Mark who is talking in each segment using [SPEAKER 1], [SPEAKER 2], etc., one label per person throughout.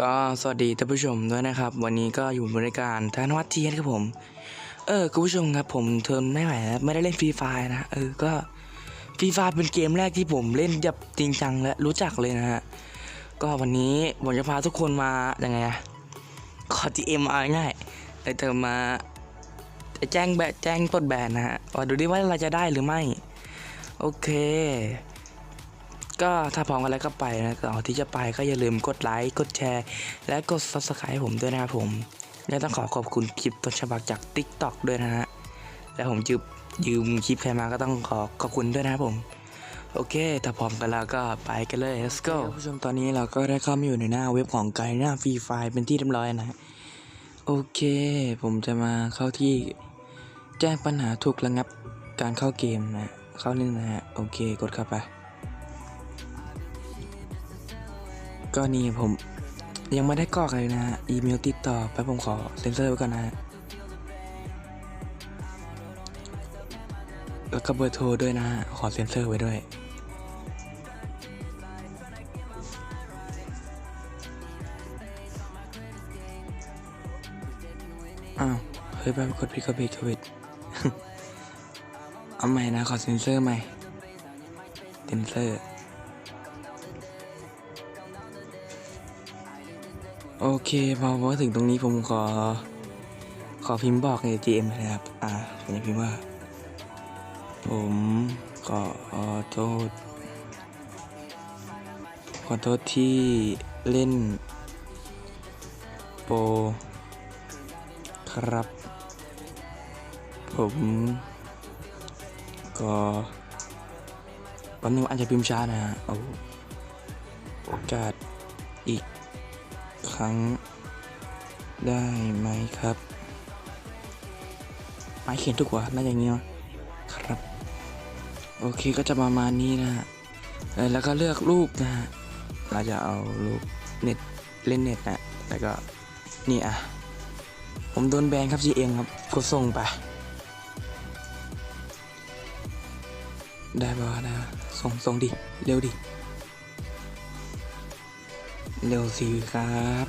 [SPEAKER 1] ก็สวัสดีท่านผู้ชมด้วยนะครับ วันนี้ก็อยู่บริการธนวัฒน์เทียนครับผม เออคุณผู้ชมครับผมเทอมไม่ไหวแล้วไม่ได้เล่นฟรีไฟนะเออก็ฟรีไฟเป็นเกมแรกที่ผมเล่นแบบจริงจังและรู้จักเลยนะฮะก็วันนี้ผมจะพาทุกคนมายังไงอะขอ GM เอาง่ายเลยเธอมมาแจ้งแบแจ้งปลดแบนนะฮะว่าดูดิว่าเราจะได้หรือไม่ โอเค ก็ถ้าพร้อมกันแล้วก็ไปนะก่อนที่จะไปก็อย่าลืมกดไลค์กดแชร์ และกด subscribe ให้ผมด้วยนะครับผมและต้องขอขอบคุณคลิปต้นฉบับจาก TikTok ด้วยนะฮะและผมยืมยืมคลิปใครมาก็ต้องขอขอบคุณด้วยนะครับผมโอเค ถ้าพร้อมกันแล้วก็ไปกันเลย let's go ผู้ชมตอนนี้เราก็ได้เข้ามาอยู่ในหน้าเว็บของไกด์หน้าฟรีไฟเป็นที่เรียบร้อยนะฮะโอเค ผมจะมาเข้าที่แจ้งปัญหาถูกระงับการเข้าเกมนะ เข้าเล่นนะฮะ โอเค กดเข้าไป ก็นี่ผมยังไม่ได้กรอกเลยนะอีเมลติดต่อไปผมขอเซ็นเซอร์ไว้ก่อนนะแล้วก็เบอร์โทรด้วยนะฮะขอเซ็นเซอร์ไว้ด้วย อ้าว เฮ้ยไปกดผิดกดผิดกดผิดเอาใหม่นะ ขอเซ็นเซอร์ใหม่ เซ็นเซอร์ โอเคพอพอถึงตรงนี้ผมขอ ขอพิมพ์บอกใน GM นะครับ อ่าผมจะพิมพ์ว่า ผมขอโทษ ขอโทษที่เล่น โป ครับ ผมก็แป๊บนึงอาจจะพิมพ์ช้านะฮะเอาโอกาสอีก ครั้งได้ไหมครับ ไม้เขียนถูกกว่าน่าจะอย่างงี้ยครับ โอเคก็จะประมาณนี้นะฮะแล้วก็เลือกรูปนะฮะ เราจะเอารูปเน็ตเล่นเน็ตนะแล้วก็นี่อะ ผมโดนแบนครับ GM ครับกดส่งไป ได้ป่าวะได้ปะส่งส่งดิ เร็วดิ เร็วสิครับ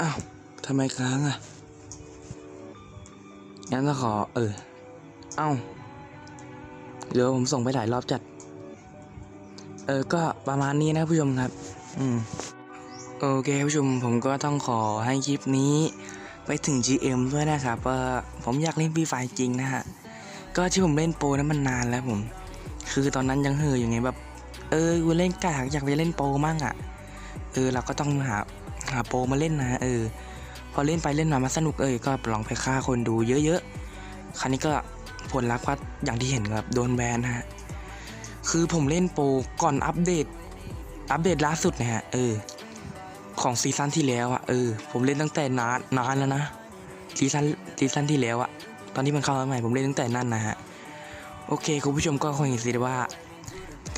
[SPEAKER 1] อ้าว ทำไมค้างอะ งั้นก็ขอ เออ เอ้าเดี๋ยวผมส่งไปหลายรอบจัด เออ ก็ประมาณนี้นะผู้ชมครับ อืม โอเคผู้ชมผมก็ต้องขอให้คลิปนี้ ไปถึง GM ด้วยนะครับว่าผมอยากเล่นฟรีไฟจริงนะฮะ ก็ที่ผมเล่นโปรนั้นมันนานแล้วผม คือตอนนั้นยังเห่ออยู่ไงแบบ เออกูเล่นกากอยากไปเล่นโปรมั่งอะ เออเราก็ต้องหาหาโปรมาเล่นนะ เออ พอเล่นไปเล่นมามาสนุกเออก็ลองไปฆ่าคนดูเยอะๆ คราวนี้ก็ผลลัพธ์ก็อย่างที่เห็นครับโดนแบนนะฮะ คือผมเล่นโปรก่อนอัปเดต อัปเดตล่าสุดนะฮะ เออ ของซีซั่นที่แล้วอะ เออ ผมเล่นตั้งแต่นานนานแล้วนะ ซีซั่นซีซั่นที่แล้วอะ ตอนที่มันเข้ามาใหม่ผมเล่นตั้งแต่นั่นนะฮะ โอเคคุณผู้ชมก็คงเห็นสิว่า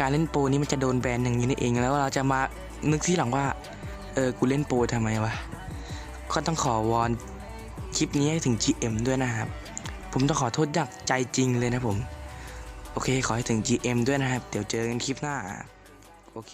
[SPEAKER 1] การเล่นโปรนี้มันจะโดนแบนอย่างนี้นี่เอง แล้วเราจะมานึกที่หลังว่า เออ กูเล่นโปรทำไมวะ ก็ต้องขอวอนคลิปนี้ให้ถึง GM ด้วยนะครับ ผมต้องขอโทษจากใจจริงเลยนะผม โอเค ขอให้ถึง GM ด้วยนะครับ เดี๋ยวเจอกันคลิปหน้า โอเค